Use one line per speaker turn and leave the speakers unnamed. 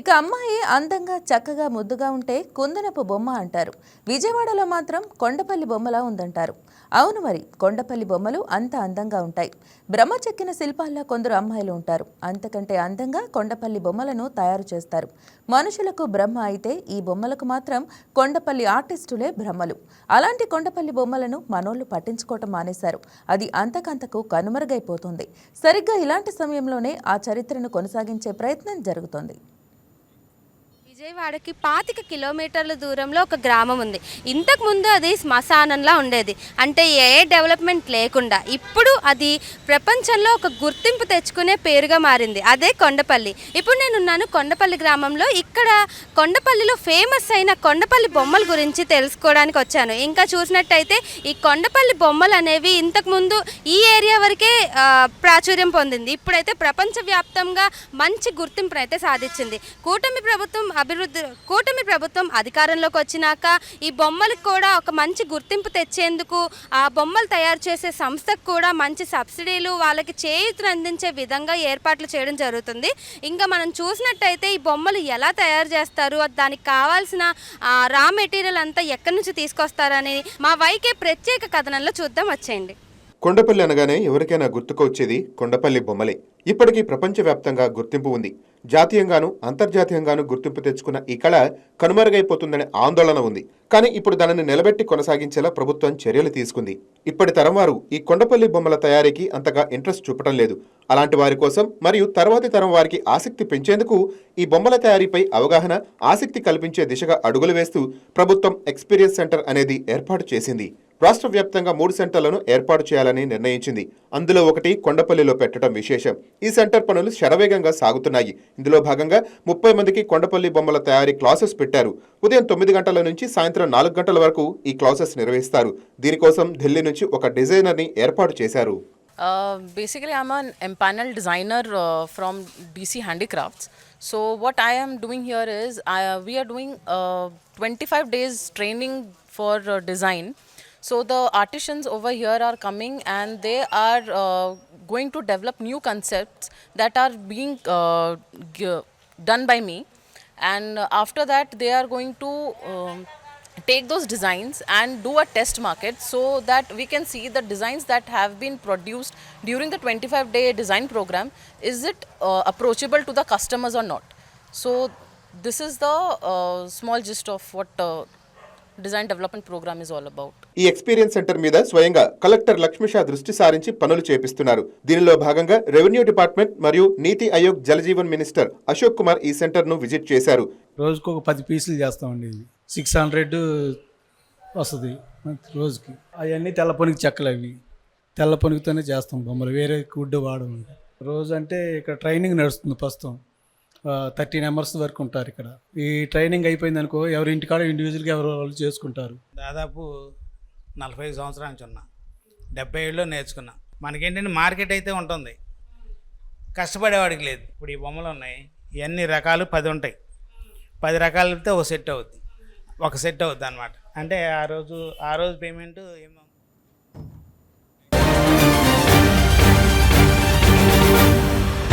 ఇక అమ్మాయి అందంగా చక్కగా ముద్దుగా ఉంటే కుందనపు బొమ్మ అంటారు. విజయవాడలో మాత్రం కొండపల్లి బొమ్మలా ఉందంటారు. అవును మరి కొండపల్లి బొమ్మలు అంత అందంగా ఉంటాయి. బ్రహ్మ చెక్కిన శిల్పాల్లో కొందరు అమ్మాయిలు ఉంటారు. అంతకంటే అందంగా కొండపల్లి బొమ్మలను తయారు చేస్తారు. మనుషులకు బ్రహ్మ అయితే ఈ బొమ్మలకు మాత్రం కొండపల్లి ఆర్టిస్టులే బ్రహ్మలు. అలాంటి కొండపల్లి బొమ్మలను మనోళ్ళు పట్టించుకోవటం మానేశారు. అది అంతకంతకు కనుమరుగైపోతుంది. సరిగ్గా ఇలాంటి సమయంలోనే ఆ చరిత్రను కొనసాగించే ప్రయత్నం జరుగుతోంది.
విజయవాడకి పాతిక కిలోమీటర్ల దూరంలో ఒక గ్రామం ఉంది. ఇంతకు ముందు అది శ్మశానంలా ఉండేది. అంటే ఏ డెవలప్మెంట్ లేకుండా ఇప్పుడు అది ప్రపంచంలో ఒక గుర్తింపు తెచ్చుకునే పేరుగా మారింది. అదే కొండపల్లి. ఇప్పుడు నేనున్నాను కొండపల్లి గ్రామంలో. ఇక్కడ కొండపల్లిలో ఫేమస్ అయిన కొండపల్లి బొమ్మల గురించి తెలుసుకోవడానికి వచ్చాను. ఇంకా చూసినట్టయితే ఈ కొండపల్లి బొమ్మలు అనేవి ఇంతకు ముందు ఈ ఏరియా వరకే ప్రాచుర్యం పొందింది. ఇప్పుడైతే ప్రపంచవ్యాప్తంగా మంచి గుర్తింపునైతే సాధించింది. కూటమి ప్రభుత్వం అభివృద్ధి కూటమి ప్రభుత్వం అధికారంలోకి వచ్చినాక ఈ బొమ్మలకు కూడా ఒక మంచి గుర్తింపు తెచ్చేందుకు ఆ బొమ్మలు తయారు చేసే సంస్థకు కూడా మంచి సబ్సిడీలు వాళ్ళకి చేయూతను అందించే విధంగా ఏర్పాట్లు చేయడం జరుగుతుంది. ఇంకా మనం చూసినట్టయితే ఈ బొమ్మలు ఎలా తయారు చేస్తారు దానికి కావాల్సిన ఆ, రా మెటీరియల్ అంతా ఎక్కడి నుంచి తీసుకొస్తారని మా వైకే ప్రత్యేక కథనంలో చూద్దాం వచ్చేయండి.
కొండపల్లి అనగానే ఎవరికైనా గుర్తుకొచ్చేది కొండపల్లి బొమ్మలే. ఇప్పటికీ ప్రపంచవ్యాప్తంగా గుర్తింపు ఉంది. జాతీయంగాను అంతర్జాతీయంగాను గుర్తింపు తెచ్చుకున్న ఈ కళ కనుమరుగైపోతుందనే ఆందోళన ఉంది. కానీ ఇప్పుడు దానిని నిలబెట్టి కొనసాగించేలా ప్రభుత్వం చర్యలు తీసుకుంది. ఇప్పటి తరం వారు ఈ కొండపల్లి బొమ్మల తయారీకి అంతగా ఇంట్రెస్ట్ చూపటం లేదు. అలాంటి వారి కోసం మరియు తర్వాతి తరం వారికి ఆసక్తి పెంచేందుకు ఈ బొమ్మల తయారీపై అవగాహన ఆసక్తి కల్పించే దిశగా అడుగులు వేస్తూ ప్రభుత్వం ఎక్స్పీరియన్స్ సెంటర్ అనేది ఏర్పాటు చేసింది. రాష్ట్ర వ్యాప్తంగా మూడు సెంటర్లను ఏర్పాటు చేయాలని నిర్ణయించింది. అందులో ఒకటి కొండపల్లిలో పెట్టడం విశేషం. ఈ సెంటర్ పనులు శరవేగంగా సాగుతున్నాయి. ఇందులో భాగంగా ముప్పై మందికి కొండపల్లి బొమ్మల తయారీ క్లాసెస్ పెట్టారు. ఉదయం తొమ్మిది గంటల నుంచి సాయంత్రం నాలుగు గంటల వరకు ఈ క్లాసెస్ నిర్వహిస్తారు. దీనికోసం ఢిల్లీ నుంచి ఒక డిజైనర్ని ఏర్పాటు చేశారు.
Uh, basically, I'm an empaneled designer uh, from DC Handicrafts. Doing what I am we are doing twenty five days training for design 25 days training for design. So the artisans over here are coming and they are uh, going to develop new concepts that are being uh, done by me. And after that, they are going to um, take those designs and do a test market so that we can see the designs that have been produced during the 25 day design program is it uh, approachable to the customers or not so this is the uh, small gist of what uh, design development program is all about.
ఈ experience centre మీద స్వయంగా collector Lakshmisha దృష్టి సారించి పనులు చేపిస్తున్నారు. దీనిలో భాగంగా revenue department మరియు నీతి ఆయోగ్ జలజీవన్ మినిస్టర్ అశోక్ కుమార్ ఈ సెంటర్ను విజిట్ చేశారు.
రోజుకు ఒక పది పీసులు చేస్తామండి ఇది. సిక్స్ హండ్రెడ్ వస్తుంది రోజుకి. అవన్నీ తెల్ల పొనికి చెక్కలు అవి. తెల్ల పొనికితోనే చేస్తాం బొమ్మలు. వేరే వుడ్ వాడము రోజు అంటే ఇక్కడ ట్రైనింగ్ నడుస్తుంది ప్రస్తుతం. థర్టీ మెంబర్స్ వరకు ఉంటారు ఇక్కడ. ఈ ట్రైనింగ్ అయిపోయింది అనుకో ఎవరి ఇంటికాడ ఇండివిజువల్గా ఎవరు వాళ్ళు చేసుకుంటారు?
దాదాపు నలభై ఐదు సంవత్సరాల నుంచి ఉన్నా. డెబ్బై ఏళ్ళు నేర్చుకున్నా. మనకేంటంటే మార్కెట్ అయితే ఉంటుంది. కష్టపడేవాడికి లేదు. ఇప్పుడు ఈ బొమ్మలు ఉన్నాయి. ఇవన్నీ రకాలు? పది ఉంటాయి. పది రకాలు అయితే ఒక సెట్ అవుద్ది. ఒక సెట్ అవుద్ది అనమాట అంటే ఆ రోజు ఆ రోజు పేమెంట్ ఏమో